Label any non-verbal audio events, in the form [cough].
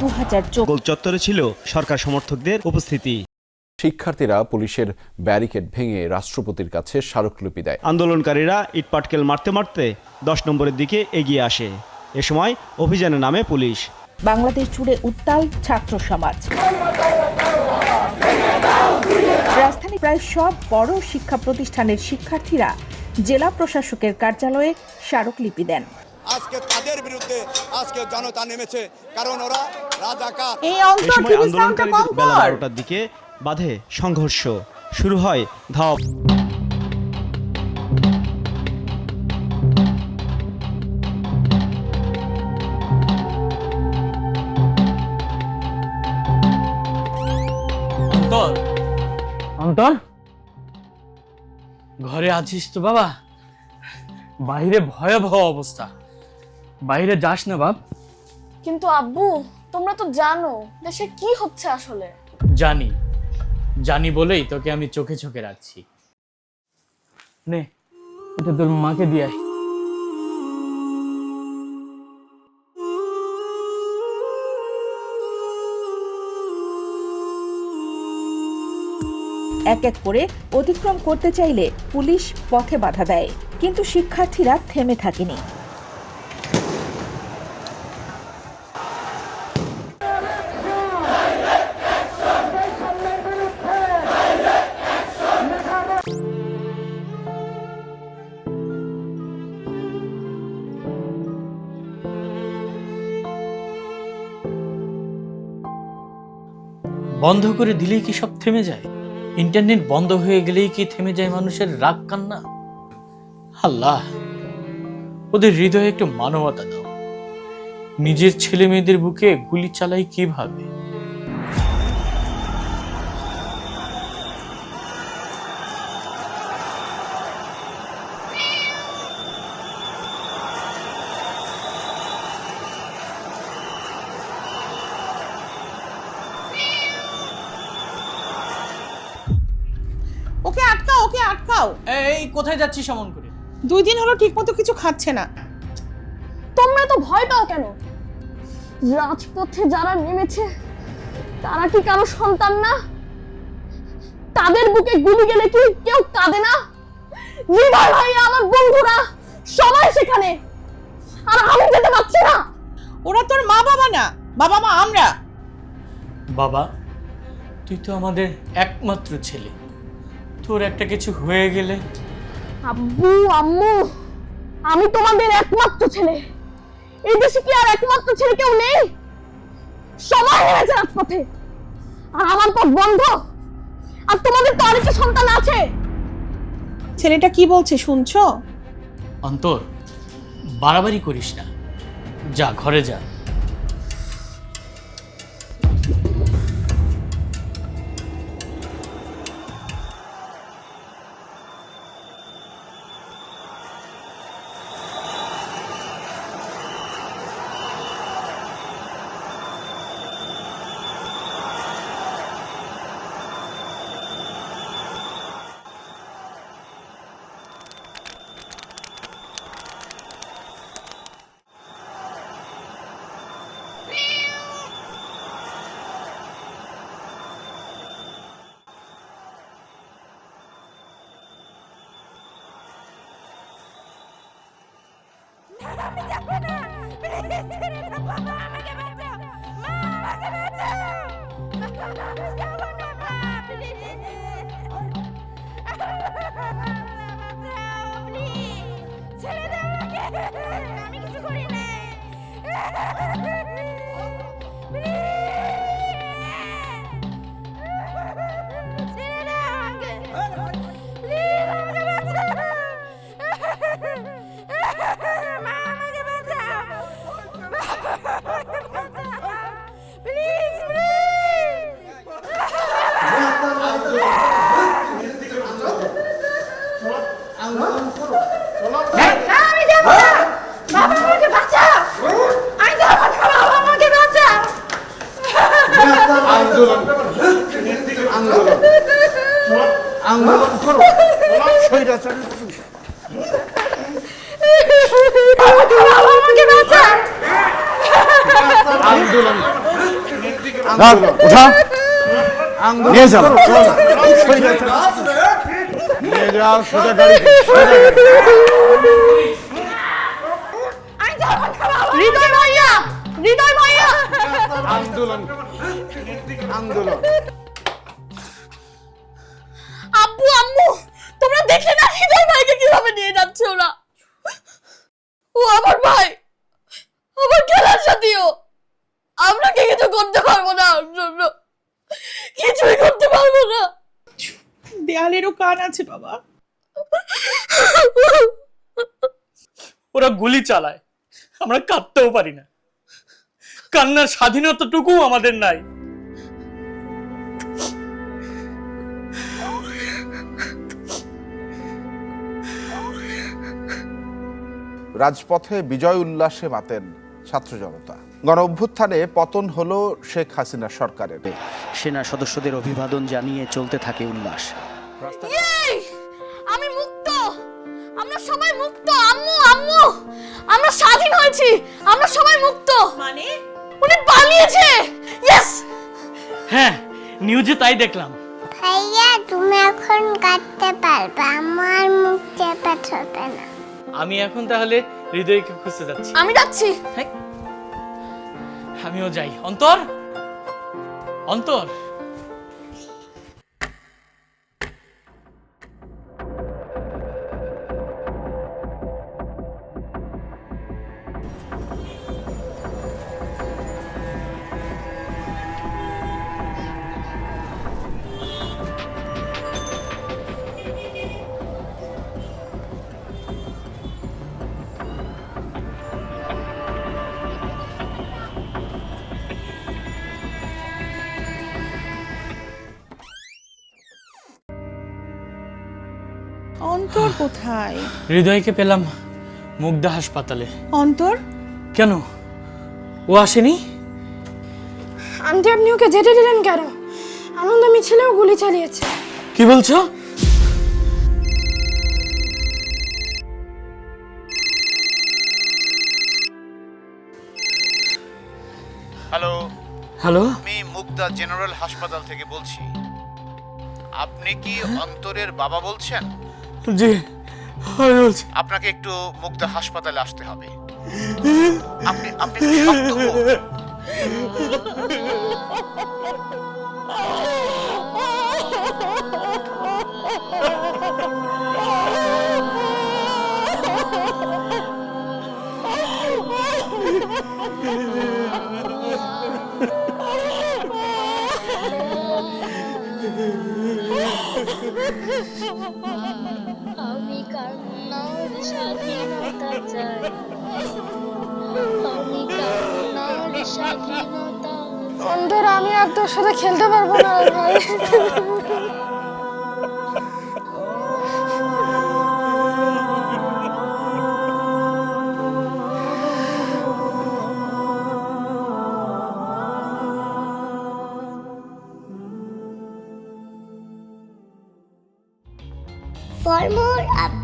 দু হাজার গোল চত্বরে ছিল সরকার সমর্থকদের উপস্থিতি। শিক্ষার্থীরা পুলিশের ব্যারিকেড ভেঙে রাষ্ট্রপতির কাছে স্মারকলিপি দেয়। আন্দোলনকারীরা ইটপাটকেল মারতে মারতে দশ নম্বরের দিকে এগিয়ে আসে। এ সময় অভিযানে নামে পুলিশ। বাংলাদেশ জুড়ে উত্তাল ছাত্র সমাজ। রাজধানী প্রায় সব বড় শিক্ষা প্রতিষ্ঠানের শিক্ষার্থীরা জেলা প্রশাসকের কার্যালয়ে স্মারকলিপি দেন। আজকে তাদের বিরুদ্ধে আজকে জনতা নেমেছে। কারণ ওরা রাজাকার। এই সময় আন্দোলনকারীদের বেলা বারোটার দিকে বাধে সংঘর্ষ। শুরু হয় ধাপ অন্তর। অন্তর? ঘরে আছিস তো বাবা? বাইরে ভয়াবহ অবস্থা। বাইরে যাস না বাপ। কিন্তু আব্বু তোমরা তো জানো দেশে কি হচ্ছে আসলে? জানি। জানি বলেই তোকে আমি চোখে চোখে রাখছি। নে এটা তোর মাকে দিয়ে আয়। এক এক করে অতিক্রম করতে চাইলে পুলিশ পথে বাধা দেয় কিন্তু শিক্ষার্থীরা থেমে থাকেনি। বন্ধ করে দিলেই কি সব থেমে যায়? ইন্টারনেট বন্ধ হয়ে গেলেই কি থেমে যায় মানুষের রাগ কান্না? আল্লাহ, ওদের হৃদয়ে একটু মানবতা দাও। নিজের ছেলে মেয়েদের বুকে গুলি চালাই কীভাবে ওকে আটকাও। এই কোথায় যাচ্ছিস অমন করে? দুই দিন হলো ঠিকমতো কিছু খাচ্ছে না। তোমরা তো ভয় পাও কেন? রাজপথে যারা নেমেছে তারা কি কারও সন্তান না? তাদের বুকে গুলি গেলে কি কেউ কাঁদে না? নির্ভয় ভাই আমার বন্ধুরা সবাই সেখানে। আর আমি যেতে পারছি না। ওরা তোর মা বাবা না বাবা মা আমরা। বাবা তুই তো আমাদের একমাত্র ছেলে। তোর একটা কিছু হয়ে গেলে? আব্বু আম্মু আমি তোমাদের একমাত্র ছেলে। এই দেশে কি আর একমাত্র ছেলে কেউ নেই? সবাই নেমেছে রাজপথে। আর আমার পথ বন্ধ। আর তোমাদের তো আরেকটা সন্তান আছে। ছেলেটা কি বলছে শুনছো? অন্তর বাড়াবাড়ি করিস না। যা ঘরে যা। Let's go! আমি যাব না বাবা আমাকে বাঁচাও আমি যাব না বাবা আমাকে বাঁচাও বাবা আমাকে বাঁচাও উঠা নিয়ে যাও। হৃদয় ভাইয়া হৃদয় ভাইয়া। আব্বু আম্মু তোমরা দেখলে না হৃদয় ভাইকে কীভাবে নিয়ে যাচ্ছে ওরা? ও আমার ভাই আমার খেলার সাথীও। আমরা কি কিছু করতে পারব না ওর জন্য। কিছুই করতে পারব না। দেয়ালেরও কান আছে বাবা। ওরা গুলি চালায়। আমরা কাঁদতেও পারি না। কান্নার স্বাধীনতাটুকু আমাদের নাই। রাজপথে বিজয় উল্লাসে মাতেন ছাত্র জনতা। গণ অভ্যুত্থানে পতন হলো শেখ হাসিনা সরকারের। সেনা সদস্যদের অভিবাদন জানিয়ে চলতে থাকে উল্লাস। আমি মুক্ত! আমরা সবাই মুক্ত আম্মু আম্মু! আমরা স্বাধীন হয়েছি আমরা সবাই মুক্ত। মানে? উনি পালিয়েছে! ইয়েস হ্যাঁ নিউজে তাই দেখলাম। ভাইয়া তুমি এখন কাটতে পারবে আমার মুখ চেপে ধরবে না। আমি এখন তাহলে হৃদয়কে খুঁজতে যাচ্ছি। আমি যাচ্ছি। আমিও যাই। অন্তর! অন্তর! অন্তর কোথায়? হৃদয়কে পেলাম মুগ্ধা হাসপাতালে। অন্তর? কেন? ও আসেনি? আন্টি আপনি ওকে যেতে দিলেন কেন? আনন্দ মিছিলেও গুলি চালিয়েছে। কি বলছো? হ্যালো? হ্যালো? আমি মুগদা জেনারেল হাসপাতাল থেকে বলছি। আপনি কি অন্তরের বাবা বলছেন? জি আমি বলছি আপনাকে একটু মুগ্ধ হাসপাতালে আসতে হবে আপনি আপনি একটু শক্ত হোন। [laughs] কান্নার আমি আমি আর তোর সাথে খেলতে পারব না ভাই। For more updates,